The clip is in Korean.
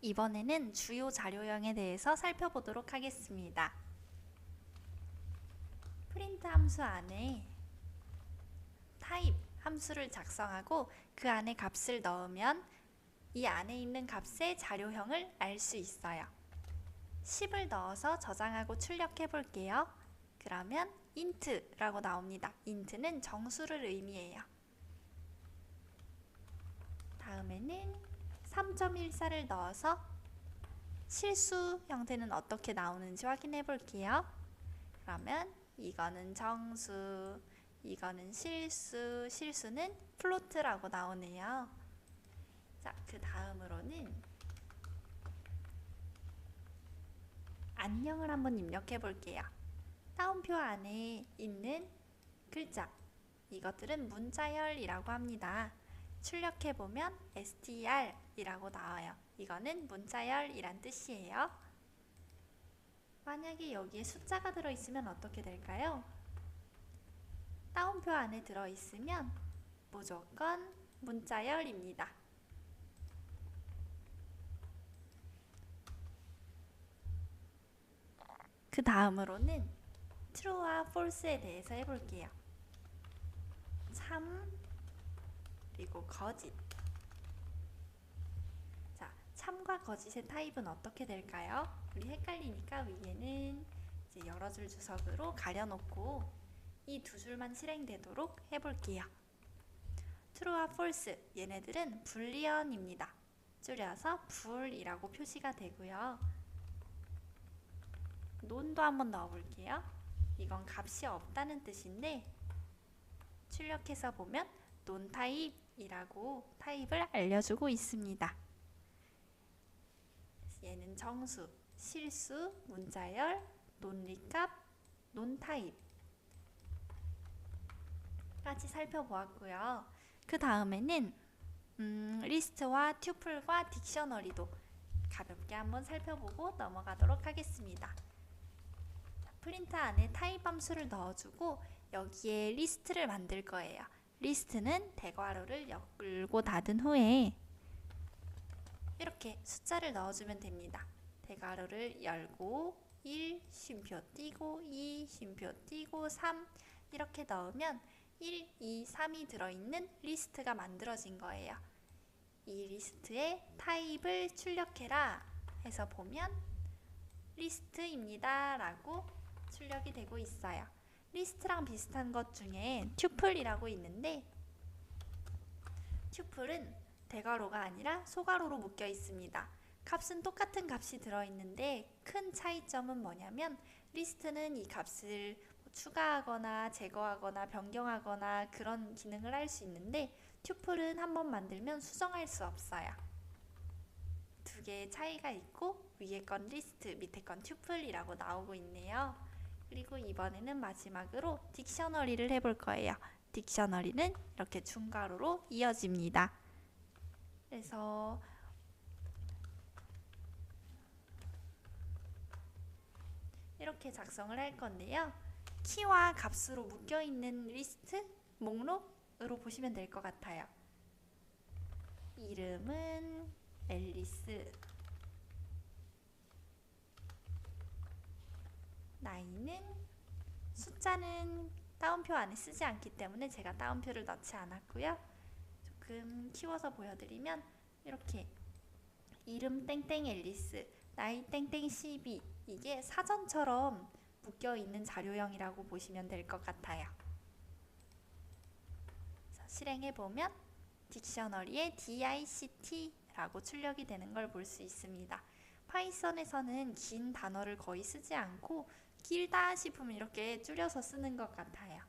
이번에는 주요 자료형에 대해서 살펴보도록 하겠습니다. 프린트 함수 안에 타입 함수를 작성하고 그 안에 값을 넣으면 이 안에 있는 값의 자료형을 알 수 있어요. 10을 넣어서 저장하고 출력해 볼게요. 그러면 int라고 나옵니다. int는 정수를 의미해요. 다음에는 3.14를 넣어서 실수 형태는 어떻게 나오는지 확인해 볼게요. 그러면 이거는 정수, 이거는 실수, 실수는 플로트라고 나오네요. 자, 그 다음으로는 안녕을 한번 입력해 볼게요. 따옴표 안에 있는 글자, 이것들은 문자열이라고 합니다. 출력해 보면 str이라고 나와요. 이거는 문자열이란 뜻이에요. 만약에 여기에 숫자가 들어 있으면 어떻게 될까요? 따옴표 안에 들어 있으면 무조건 문자열입니다. 그 다음으로는 true와 false에 대해서 해볼게요. 참 그리고 거짓. 자, 참과 거짓의 타입은 어떻게 될까요? 우리 헷갈리니까 위에는 이제 여러 줄 주석으로 가려놓고 이 두 줄만 실행되도록 해볼게요. true와 false 얘네들은 불리언입니다. 줄여서 불이라고 표시가 되고요. 논도 한번 넣어볼게요. 이건 값이 없다는 뜻인데 출력해서 보면 논 타입 이라고 타입을 알려주고 있습니다. 얘는 정수, 실수, 문자열, 논리값, 논 타입 까지 살펴보았고요. 그 다음에는 음, 리스트와 튜플과 딕셔너리도 가볍게 한번 살펴보고 넘어가도록 하겠습니다. 프린트 안에 타입 함수를 넣어주고 여기에 리스트를 만들 거예요. 리스트는 대괄호를 열고 닫은 후에 이렇게 숫자를 넣어주면 됩니다. 대괄호를 열고 1, 쉼표 띄고 2, 쉼표 띄고 3 이렇게 넣으면 1, 2, 3이 들어있는 리스트가 만들어진 거예요. 이 리스트의 타입을 출력해라 해서 보면 리스트입니다 라고 출력이 되고 있어요. 리스트랑 비슷한 것 중에 튜플이라고 있는데 튜플은 대괄호가 아니라 소괄호로 묶여 있습니다. 값은 똑같은 값이 들어있는데 큰 차이점은 뭐냐면 리스트는 이 값을 뭐 추가하거나 제거하거나 변경하거나 그런 기능을 할 수 있는데 튜플은 한 번 만들면 수정할 수 없어요. 두 개의 차이가 있고 위에 건 리스트, 밑에 건 튜플이라고 나오고 있네요. 그리고 이번에는 마지막으로 딕셔너리를 해볼 거예요. 딕셔너리는 이렇게 중괄호로 이어집니다. 그래서 이렇게 작성을 할 건데요. 키와 값으로 묶여 있는 리스트 목록으로 보시면 될 것 같아요. 이름은 앨리스. 나이는 숫자는 따옴표 안에 쓰지 않기 때문에 제가 따옴표를 넣지 않았고요. 조금 키워서 보여드리면 이렇게 이름 땡땡 앨리스, 나이 땡땡 12 이게 사전처럼 묶여 있는 자료형이라고 보시면 될 것 같아요. 실행해 보면 딕셔너리에 DICT라고 출력이 되는 걸 볼 수 있습니다. 파이썬에서는 긴 단어를 거의 쓰지 않고 길다 싶으면 이렇게 줄여서 쓰는 것 같아요.